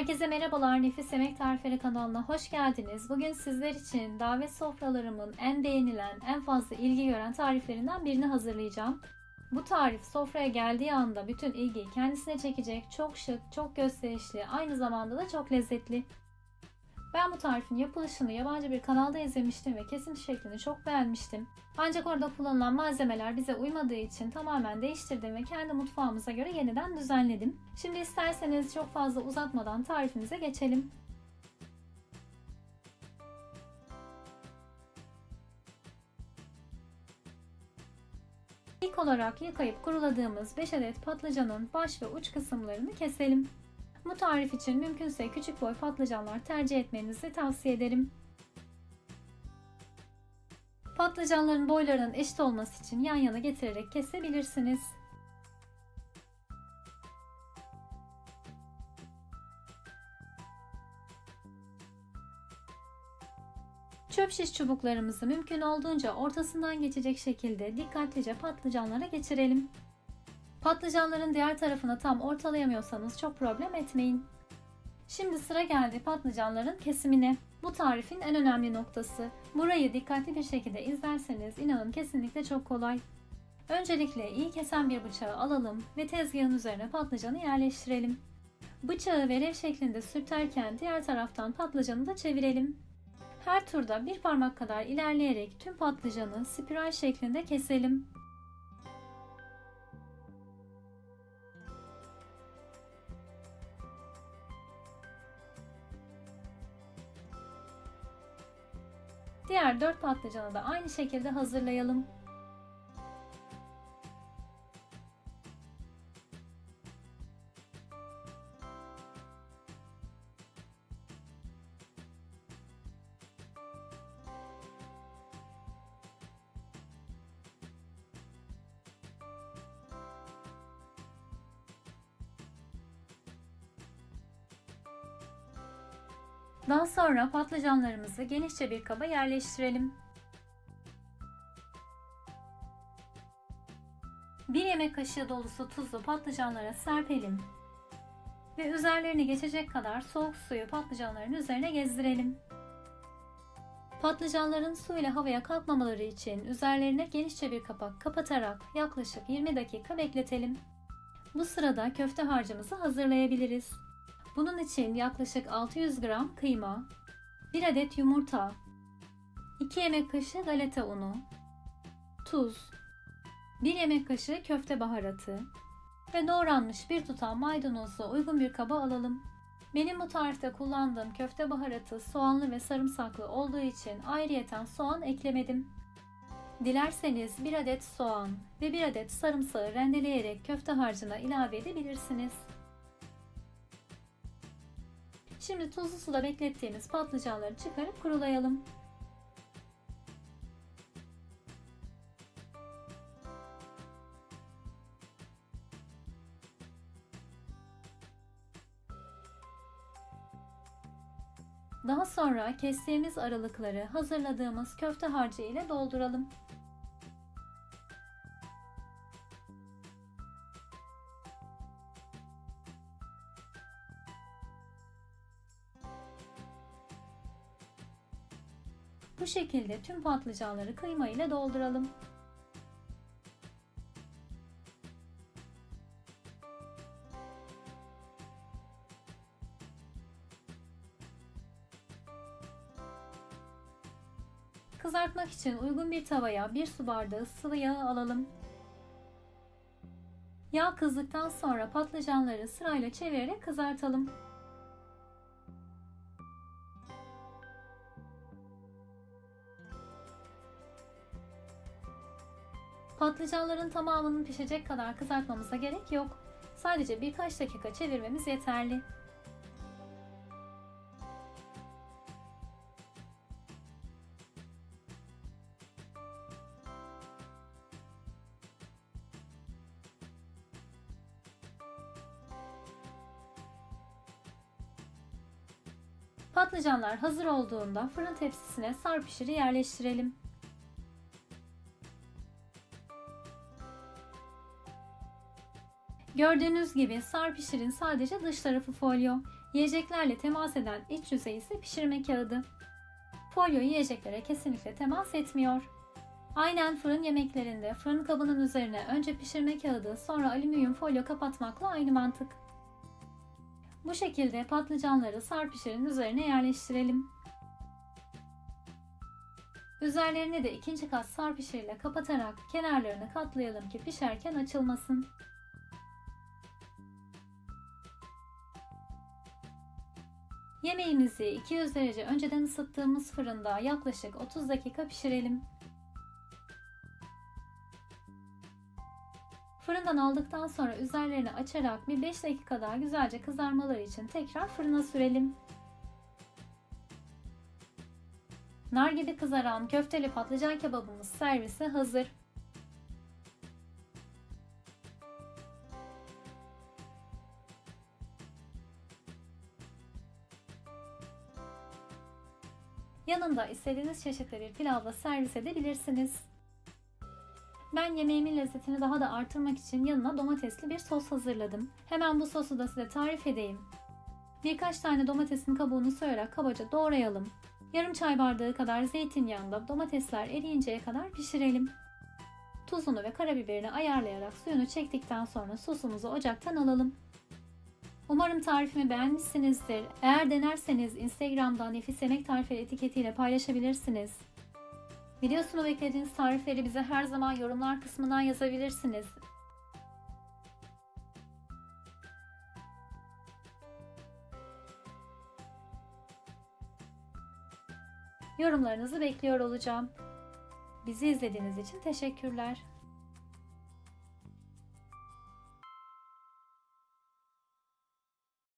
Herkese merhabalar Nefis Yemek Tarifleri kanalına hoş geldiniz. Bugün sizler için davet sofralarımın en beğenilen, en fazla ilgi gören tariflerinden birini hazırlayacağım. Bu tarif sofraya geldiği anda bütün ilgiyi kendisine çekecek, çok şık, çok gösterişli, aynı zamanda da çok lezzetli. Ben bu tarifin yapılışını yabancı bir kanalda izlemiştim ve kesim şeklini çok beğenmiştim. Ancak orada kullanılan malzemeler bize uymadığı için tamamen değiştirdim ve kendi mutfağımıza göre yeniden düzenledim. Şimdi isterseniz çok fazla uzatmadan tarifimize geçelim. İlk olarak yıkayıp kuruladığımız 5 adet patlıcanın baş ve uç kısımlarını keselim. Bu tarif için mümkünse küçük boy patlıcanlar tercih etmenizi tavsiye ederim. Patlıcanların boylarının eşit olması için yan yana getirerek kesebilirsiniz. Çöp şiş çubuklarımızı mümkün olduğunca ortasından geçecek şekilde dikkatlice patlıcanlara geçirelim. Patlıcanların diğer tarafını tam ortalayamıyorsanız çok problem etmeyin. Şimdi sıra geldi patlıcanların kesimine. Bu tarifin en önemli noktası. Burayı dikkatli bir şekilde izlerseniz inanın kesinlikle çok kolay. Öncelikle iyi kesen bir bıçağı alalım ve tezgahın üzerine patlıcanı yerleştirelim. Bıçağı verev şeklinde sürterken diğer taraftan patlıcanı da çevirelim. Her turda bir parmak kadar ilerleyerek tüm patlıcanı spiral şeklinde keselim. Diğer 4 patlıcanı da aynı şekilde hazırlayalım. Daha sonra patlıcanlarımızı genişçe bir kaba yerleştirelim. 1 yemek kaşığı dolusu tuzu patlıcanlara serpelim. Ve üzerlerini geçecek kadar soğuk suyu patlıcanların üzerine gezdirelim. Patlıcanların su ile havaya kalkmamaları için üzerlerine genişçe bir kapak kapatarak yaklaşık 20 dakika bekletelim. Bu sırada köfte harcımızı hazırlayabiliriz. Bunun için yaklaşık 600 gram kıyma, 1 adet yumurta, 2 yemek kaşığı galeta unu, tuz, 1 yemek kaşığı köfte baharatı ve doğranmış bir tutam maydanozu uygun bir kaba alalım. Benim bu tarifte kullandığım köfte baharatı soğanlı ve sarımsaklı olduğu için ayrıyeten soğan eklemedim. Dilerseniz 1 adet soğan ve 1 adet sarımsağı rendeleyerek köfte harcına ilave edebilirsiniz. Şimdi tuzlu suda beklettiğimiz patlıcanları çıkarıp kurulayalım. Daha sonra kestiğimiz aralıkları hazırladığımız köfte harcı ile dolduralım. Bu şekilde tüm patlıcanları kıyma ile dolduralım. Kızartmak için uygun bir tavaya bir su bardağı sıvı yağ alalım. Yağ kızdıktan sonra patlıcanları sırayla çevirerek kızartalım. Patlıcanların tamamının pişecek kadar kızartmamıza gerek yok. Sadece birkaç dakika çevirmemiz yeterli. Patlıcanlar hazır olduğunda fırın tepsisine sarpişiri yerleştirelim. Gördüğünüz gibi sarpişirin sadece dış tarafı folyo. Yiyeceklerle temas eden iç yüzey ise pişirme kağıdı. Folyo yiyeceklere kesinlikle temas etmiyor. Aynen fırın yemeklerinde fırın kabının üzerine önce pişirme kağıdı sonra alüminyum folyo kapatmakla aynı mantık. Bu şekilde patlıcanları sarpişirin üzerine yerleştirelim. Üzerlerini de ikinci kat sarpişirle kapatarak kenarlarını katlayalım ki pişerken açılmasın. Yemeğimizi 200 derece önceden ısıttığımız fırında yaklaşık 30 dakika pişirelim. Fırından aldıktan sonra üzerlerini açarak bir 5 dakika daha güzelce kızarmaları için tekrar fırına sürelim. Nar gibi kızaran köfteli patlıcan kebabımız servise hazır. Yanında istediğiniz çeşitli bir pilavla servis edebilirsiniz. Ben yemeğimin lezzetini daha da artırmak için yanına domatesli bir sos hazırladım. Hemen bu sosu da size tarif edeyim. Birkaç tane domatesin kabuğunu soyarak kabaca doğrayalım. Yarım çay bardağı kadar zeytinyağında domatesler eriyinceye kadar pişirelim. Tuzunu ve karabiberini ayarlayarak suyunu çektikten sonra sosumuzu ocaktan alalım. Umarım tarifimi beğenmişsinizdir. Eğer denerseniz Instagram'dan Nefis Yemek Tarifleri etiketiyle paylaşabilirsiniz. Videosunu beklediğiniz tarifleri bize her zaman yorumlar kısmından yazabilirsiniz. Yorumlarınızı bekliyor olacağım. Bizi izlediğiniz için teşekkürler.